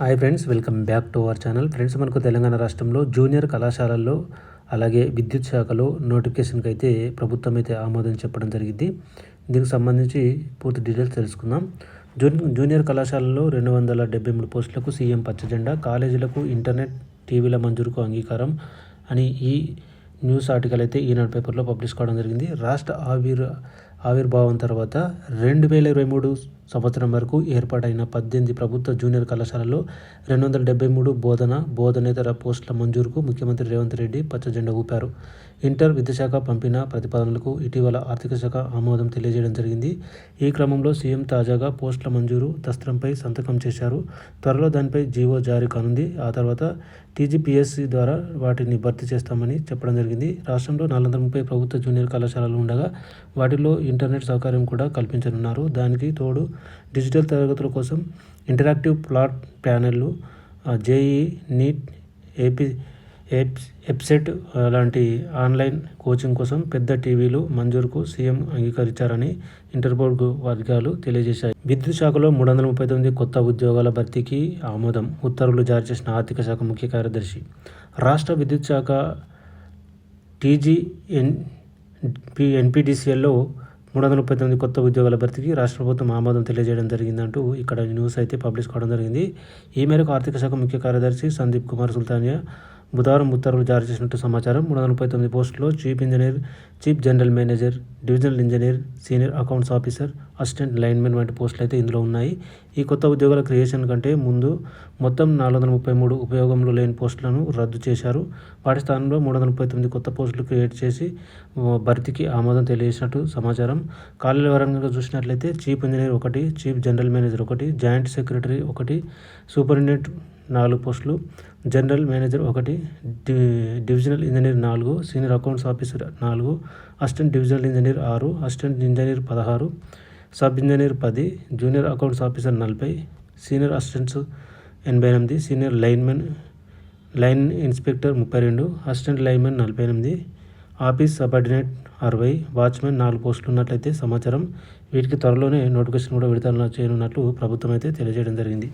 Hi friends welcome back to our channel friends మనకు తెలంగాణ రాష్ట్రంలో junior కళాశాలల్లో అలాగే విద్యుత్ శాఖలో నోటిఫికేషన్కి అయితే ప్రభుత్వం అయితే ఆమోదం చెప్పడం జరిగింది. దీనికి సంబంధించి పూర్తి డీటెయిల్స్ తెలుసుకుందాం. జూనియర్ కళాశాలలో రెండు వందల డెబ్బై మూడు పోస్టులకు సీఎం పచ్చజెండా కాలేజీలకు ఇంటర్నెట్ టీవీల మంజూరుకు అంగీకారం అని ఈ న్యూస్ ఆర్టికల్ అయితే ఈనాడు పేపర్లో పబ్లిష్ కావడం జరిగింది. రాష్ట్ర ఆవిర్ ఆవిర్భావం తర్వాత రెండు వేల ఇరవై మూడు సంవత్సరం వరకు ఏర్పాటైన పద్దెనిమిది ప్రభుత్వ జూనియర్ కళాశాలలో రెండు వందల డెబ్బై మూడు బోధన బోధనేతర పోస్టుల మంజూరుకు ముఖ్యమంత్రి రేవంత్ రెడ్డి పచ్చజెండా ఊపారు. ఇంటర్ విద్యాశాఖ పంపిన ప్రతిపాదనలకు ఇటీవల ఆర్థిక శాఖ ఆమోదం తెలియజేయడం జరిగింది. ఈ క్రమంలో సీఎం తాజాగా పోస్టుల మంజూరు దస్త్రంపై సంతకం చేశారు. త్వరలో దానిపై జీవో జారీ కానుంది. ఆ తర్వాత టీజీపీఎస్సీ ద్వారా వాటిని భర్తీ చేస్తామని చెప్పడం జరిగింది. రాష్ట్రంలో నాలుగు వందల ముప్పై ప్రభుత్వ జూనియర్ కళాశాలలు ఉండగా వాటిలో ఇంటర్నెట్ సౌకర్యం కూడా కల్పించనున్నారు. దానికి తోడు డిజిటల్ తరగతుల కోసం ఇంటరాక్టివ్ ప్లాట్ ప్యానెళ్ళు జేఈ నీట్ ఏపీ ఎప్సెట్ లాంటి ఆన్లైన్ కోచింగ్ కోసం పెద్ద టీవీలు మంజూరుకు సీఎం అంగీకరించారని ఇంటర్బోర్డ్ వర్గాలు తెలియజేశాయి. విద్యుత్ శాఖలో మూడు వందల ముప్పై తొమ్మిది కొత్త ఉద్యోగాల భర్తీకి ఆమోదం ఉత్తర్వులు జారీ చేసిన ఆర్థిక శాఖ ముఖ్య కార్యదర్శి. రాష్ట్ర విద్యుత్ శాఖ టీజీఎన్ ఎన్పిడిసిఎల్లో మూడు వందల ముప్పై తొమ్మిది కొత్త ఉద్యోగాల భర్తీకి రాష్ట్ర ప్రభుత్వం ఆమోదం తెలియజేయడం జరిగిందంటూ ఇక్కడ న్యూస్ అయితే పబ్లిష్ కావడం జరిగింది. ఈ మేరకు ఆర్థిక శాఖ ముఖ్య కార్యదర్శి సందీప్ కుమార్ సుల్తానియా బుధవారం ఉత్తర్వులు జారీ చేసినట్టు సమాచారం. మూడు వందల ముప్పై తొమ్మిది పోస్టులో chief engineer chief general manager divisional engineer senior accounts officer assistant linemen వంటి పోస్టులు అయితే ఇందులో ఉన్నాయి. ఈ కొత్త ఉద్యోగాల క్రియేషన్ కంటే ముందు మొత్తం నాలుగు వందల ముప్పై మూడు ఉపయోగంలో లేని పోస్టులను రద్దు చేశారు. వాటి స్థానంలో మూడు వందల ముప్పై తొమ్మిది కొత్త పోస్టులు క్రియేట్ చేసి భర్తీకి ఆమోదం తెలియజేసినట్టు సమాచారం. ఖాళీల వివరంగా చూసినట్లయితే చీఫ్ ఇంజనీర్ ఒకటి చీఫ్ జనరల్ మేనేజర్ ఒకటి జాయింట్ సెక్రటరీ ఒకటి సూపరింటెండెంట్ నాలుగు పోస్టులు. జనరల్ మేనేజర్ ఒకటి డివిజనల్ ఇంజనీర్ నాలుగు సీనియర్ అకౌంట్స్ ఆఫీసర్ నాలుగు అసిస్టెంట్ డివిజనల్ ఇంజనీర్ ఆరు అసిస్టెంట్ ఇంజనీర్ పదహారు సబ్ ఇంజనీర్ పది జూనియర్ అకౌంట్స్ ఆఫీసర్ నలభై సీనియర్ అసిస్టెంట్స్ ఎనభై ఎనిమిది సీనియర్ లైన్మెన్ లైన్ ఇన్స్పెక్టర్ ముప్పై రెండు అసిస్టెంట్ లైన్మెన్ నలభై ఎనిమిది ఆఫీస్ సబార్డినేట్ అరవై వాచ్మెన్ నాలుగు పోస్టులు ఉన్నట్లయితే సమాచారం వీటికి త్వరలోనే నోటిఫికేషన్ కూడా విడుదల చేయనున్నట్లు ప్రభుత్వం అయితే తెలియజేయడం జరిగింది.